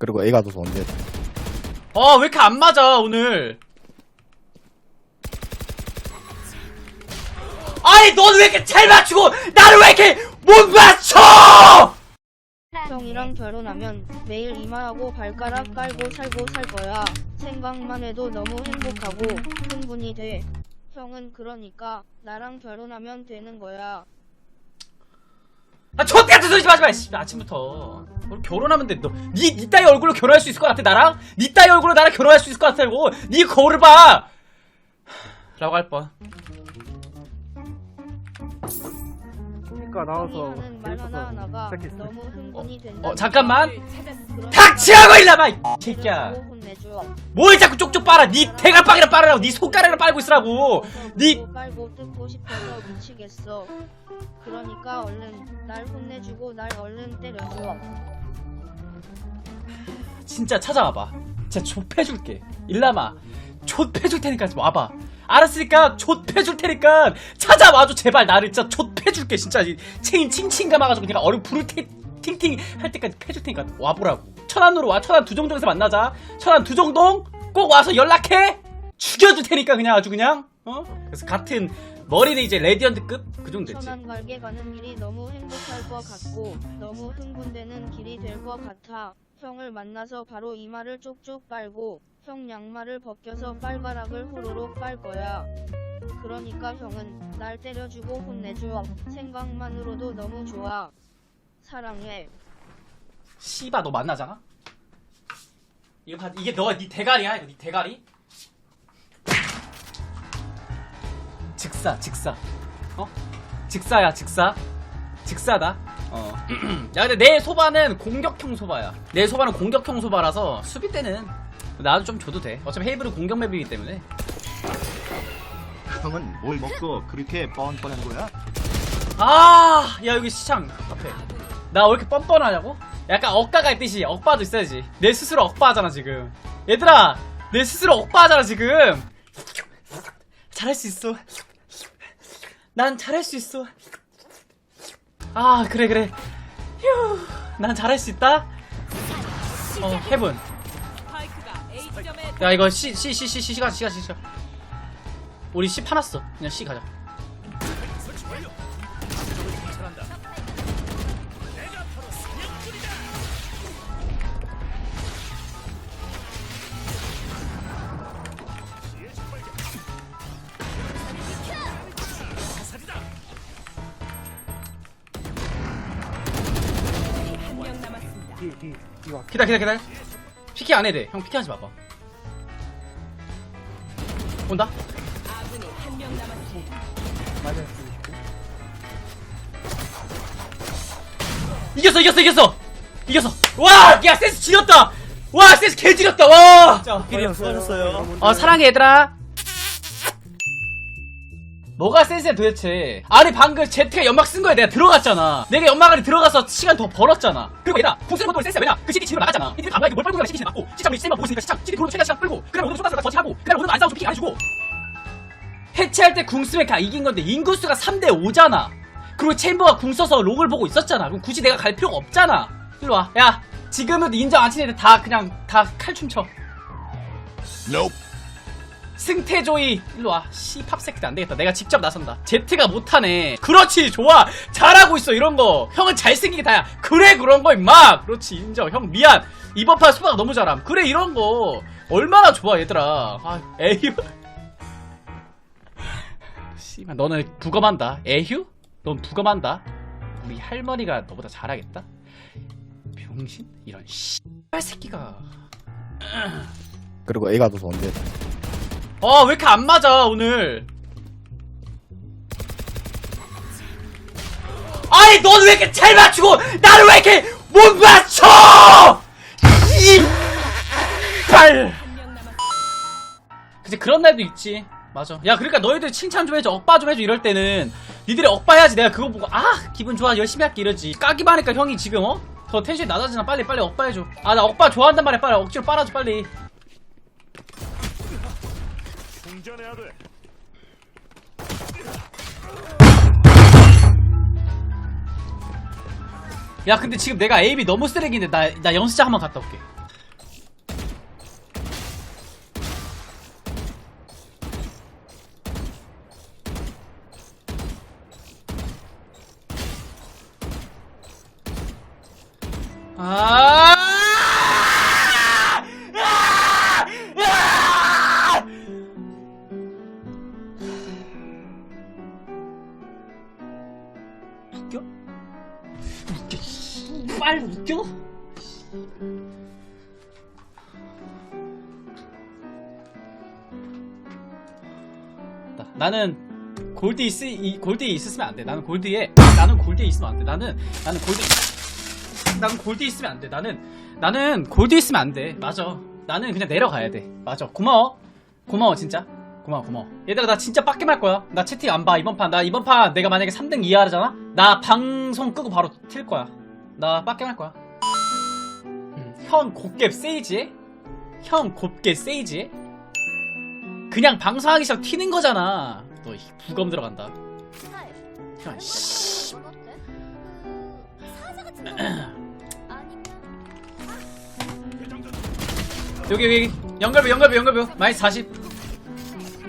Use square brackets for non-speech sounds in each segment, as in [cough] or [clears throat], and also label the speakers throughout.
Speaker 1: 그리고 A가 더 좋은데
Speaker 2: 아, 왜 이렇게 안 맞아, 오늘? 아니, 넌 왜 이렇게 잘 맞추고, 나를 왜 이렇게 못 맞춰!
Speaker 3: 형이랑 결혼하면 매일 이마하고 발가락 깔고 살고 살 거야. 생각만 해도 너무 행복하고 흥분이 돼. 형은 그러니까 나랑 결혼하면 되는 거야.
Speaker 2: 아, 저 같은 소리 좀 하지 마, 씨. 아침부터. 우리 결혼하면 돼. 너, 니, 니 따위 얼굴로 결혼할 수 있을 것 같아, 나랑? 니 따위 얼굴로 나랑 결혼할 수 있을 것 같다고. 니 거울을 봐! 라고 할 뻔.
Speaker 4: 그러니까 나와서
Speaker 3: 말 하나 하나가
Speaker 4: 시작했어.
Speaker 3: 너무 흥분이 된다.
Speaker 2: 어, 잠깐만. 닥치라고, 일라마! 이 새끼야.
Speaker 3: 혼내줘.
Speaker 2: 뭘 자꾸 쪽쪽 빨아! 니 대갈빵이나 빨으라고! 니 손가락이나 빨고 있으라고! 니,
Speaker 3: 니 깔고 뜯고 싶어서 미치겠어. 그러니까 얼른 날 혼내주고 날 얼른 때려줘.
Speaker 2: 진짜 찾아와봐. 진짜 좁혀줄게. 일라마. 좁혀줄 테니까 좀 와봐. 알았으니까 좁혀줄 테니까 찾아와줘 제발 나를 진짜 좁혀줄게 진짜 이 체인 칭칭 감아가지고 내가 얼음 불을 테, 팅팅 할 때까지 패줄 테니까 와보라고. 천안으로 와. 천안 두정동에서 만나자. 천안 두정동 꼭 와서 연락해. 죽여줄 테니까 그냥 아주 그냥 어? 그래서 같은 머리는 이제 레디언트급 그 정도 됐지.
Speaker 3: 천안 갈게 가는 길이 너무 행복할 것 같고 너무 흥분되는 길이 될 것 같아. 형을 만나서 바로 이마를 쪽쪽 빨고 형 양말을 벗겨서 빨가락을 호로록 빨 거야. 그러니까 형은 날 때려주고 혼내줘. 생각만으로도 너무 좋아. 사랑해.
Speaker 2: 씨바 너 만나잖아? 이거 봐 이게 너가 네 대가리야 이거 네 대가리? 즉사 즉사 어? 즉사야 즉사 즉사다 어. [clears throat] 야 근데 내 소바는 공격형 소바야 내 소바는 공격형 소바라서 수비 때는 나도 좀 줘도 돼 어차피 헤이브는 공격 맵이기 때문에
Speaker 5: 형은 뭘 먹고 그렇게 뻔뻔한 거야?
Speaker 2: 아, 야 여기 시장 앞에. 나 왜 이렇게 뻔뻔하냐고? 약간 억가가 있듯이 억바도 있어야지. 내 스스로 억바하잖아 지금. 얘들아, 내 스스로 억바하잖아 지금. 잘할 수 있어. 난 잘할 수 있어. 아 그래 그래. 휴, 난 잘할 수 있다. 어 헤븐. 야 이거 C C C C C 시간 시간 시간. 우리 C 파놨어. 그냥 C 가자. 기다 기다 기다 피키 안 해도 돼형 피키 하지 마봐. 온다?
Speaker 4: 맞아.
Speaker 2: 이겼어 이겼어 이겼어! 이겼어! 와야 센스 지렸다! 와 센스 개 지렸다! 와! 자,
Speaker 4: 필이 형 수고하셨어요.
Speaker 2: 어 사랑해 얘들아 뭐가 센스야 도대체? 아니 방금 제트가 연막 쓴 거에 내가 들어갔잖아. 내가 연막 안에 들어가서 시간 더 벌었잖아. 그리고 얘들아 궁수는 것도 센스야 왜냐? 그 CD 집으로 나갔잖아. 이들 가만히 뭘 빨고 가면 CD 맞고. 시장 우리 CD만 보고 있으니까 시장 CD 들어오면 최대한 시간 끌고. 그다음에 오늘 쏟아서 저지하고. 그다음에 오늘 안 싸우고 피안 해주고. 해체할 때궁 쓰면 그냥 이긴 건데 인구수가 3대 5잖아. 그리고 챔버가 궁 써서 록을 보고 있었잖아. 그럼 굳이 내가 갈 필요가 없잖아. 일로 와야 지금은 인정 안 치는 애들 다 그냥 다 칼춤 춰
Speaker 5: Nope.
Speaker 2: 승태조이 일로 와. 씨팝 새끼들 안 되겠다. 내가 직접 나선다. 제트가 못하네. 그렇지 좋아. 잘하고 있어 이런 거. 형은 잘생기게 다야. 그래 그런 거 임마. 그렇지 인정. 형 미안. 이번 판 수바가 너무 잘함. 그래 이런 거. 얼마나 좋아 얘들아. 아 에휴. 씨발 너는 부검한다. 에휴? 넌 부검한다? 우리 할머니가 너보다 잘하겠다? 병신? 이런 씨발 새끼가.
Speaker 1: 그리고 A가 더 좋은데
Speaker 2: 아, 왜 이렇게 안 맞아, 오늘? 아니, 넌 왜 이렇게 잘 맞추고, 나를 왜 이렇게 못 맞춰! 이, 빨. 그치, 그런 날도 있지. 맞아. 야, 그러니까 너희들 칭찬 좀 해줘, 억바 좀 해줘, 이럴 때는. 니들이 억바 해야지. 내가 그거 보고, 아, 기분 좋아, 열심히 할게, 이러지. 까기만 하니까 형이 지금, 어? 더 텐션이 낮아지나, 빨리, 빨리 억바 해줘. 아, 나 억바 좋아한단 말이야, 빨리. 억지로 빨아줘, 빨리.
Speaker 5: 충전해야 돼.
Speaker 2: 야 근데 지금 내가 AB 너무 쓰레기인데 나, 나 연습장 한번 갔다 올게 아 웃겨? 웃겨, 씨발 웃겨? 나- 나는 골드 있, 이, 골드에 있으면 안 돼. 나는 골드에, 나는 골드에 있으면 안 돼. 나는, 나는 골드, 나는 골드 있으면 안 돼. 나는, 나는 골드 있으면 안 돼. 맞아. 나는 그냥 내려가야 돼. 맞아. 고마워. 고마워, 진짜. 고마워, 고마워. 얘들아, 나 진짜 빡게 말 거야. 나 채팅 안 봐, 이번 판. 나 이번 판 내가 만약에 3등 이하잖아? 나 방송 끄고 바로 튈 거야. 나 빡게 말 거야. 음, 형 곱게 세이지해? 형 곱게 세이지해? 그냥 방송하기 시작 튀는 거잖아. 너이 부검 들어간다. 형, 씨. [clears throat] 여기 여기 연결부 연결부 연결부 마이너스 40.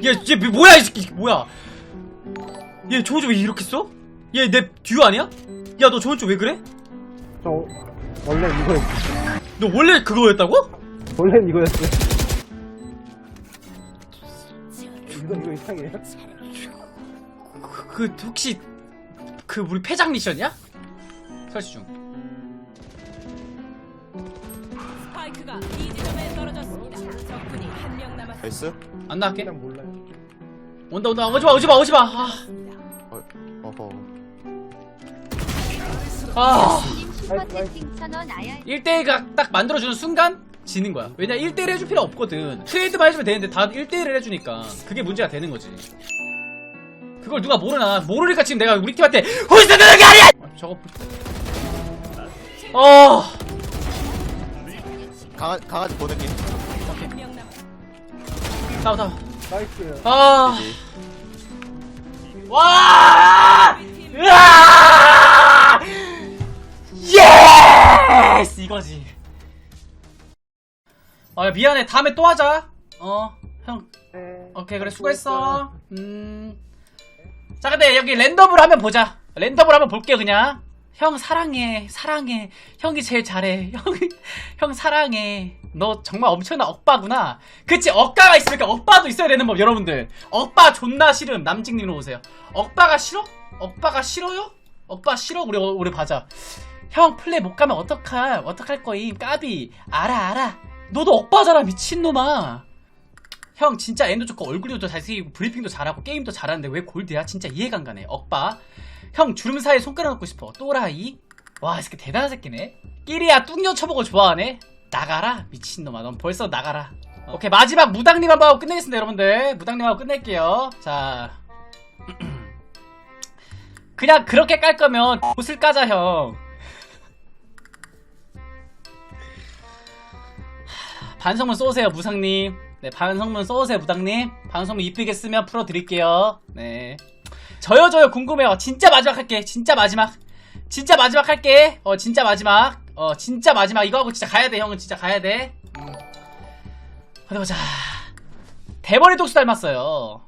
Speaker 2: 얘, 얘 뭐야 이 새끼 뭐야? 얘 조조 왜 이렇게 써? 얘 내 듀 아니야? 야 너 저번 주왜 그래?
Speaker 4: 저 원래 이거였어.
Speaker 2: 너 원래 그거였다고?
Speaker 4: 원래 이거였어. 이거 이거 이상해.
Speaker 2: 그, 그 혹시 그 우리 패장 미션이야? 설치 중.
Speaker 1: 스파이크가 이 지점에 떨어졌습니다. 적군이 한 명 남았습니다.
Speaker 5: 나이스.
Speaker 2: 안 나갈게.
Speaker 4: 그냥 몰라요.
Speaker 2: 온다 온다 오지마 오지마 오지마. 아.
Speaker 5: 어허.
Speaker 2: 아.
Speaker 6: 슈퍼채팅 천원 아야
Speaker 2: 1대1가 딱 만들어주는 순간 지는 거야. 왜냐 1대1 해줄 필요 없거든. 트레이드만 해주면 되는데 다 1대1을 해주니까 그게 문제가 되는 거지. 그걸 누가 모르나. 모르니까 지금 내가 우리 팀한테 호이스 되는 게 아니야! 아, 저거. 어.
Speaker 5: 강아, 강아지 보낼게.
Speaker 2: 싸워 싸워.
Speaker 4: 나이스.
Speaker 2: 아. 와! 으아! 예스! 이거지. 아, 야, 미안해. 다음에 또 하자. 어, 형.
Speaker 4: 네.
Speaker 2: 오케이, 그래. 수고했어. 음. 자, 근데 여기 랜덤으로 한번 보자. 랜덤으로 한번 볼게요, 그냥. 형, 사랑해. 사랑해. 형이 제일 잘해. [laughs] 형, 형, 사랑해. 너 정말 엄청난 억바구나. 그치, 억가가 있으니까 억바도 있어야 되는 법, 여러분들. 억바 존나 싫음. 남직님으로 오세요. 억바가 싫어? 억바가 싫어요? 억바 싫어? 우리, 우리 봐자. 형, 플레이 못 가면 어떡할, 어떡할 거임. 까비. 알아, 알아. 너도 억바잖아, 미친놈아. 형 진짜 엔도 좋고 얼굴도 잘생기고 브리핑도 잘하고 게임도 잘하는데 왜 골드야? 진짜 이해가 안 가네. 억바. 형 주름 사이에 손가락 넣고 싶어. 또라이. 와, 이 새끼 대단한 새끼네. 끼리야 뚱녀 쳐보고 좋아하네. 나가라 미친놈아. 넌 벌써 나가라. 오케이 마지막 무당님 한번 하고 끝내겠습니다 여러분들. 무당님 하고 끝낼게요. 자. [clears throat] 그냥 그렇게 깔 거면 옷을 까자 형. [sighs] 반성문 쏘세요 무상님 네 반성문 쏘세요 무당님 반성문 이쁘게 쓰면 풀어드릴게요 네 저요 저요 궁금해요. 진짜 마지막 할게. 진짜 마지막. 진짜 마지막 할게. 어 진짜 마지막. 어 진짜 마지막. 이거 하고 진짜 가야돼 형은. 진짜 가야돼. 음. 어디 보자. 대머리 독수 닮았어요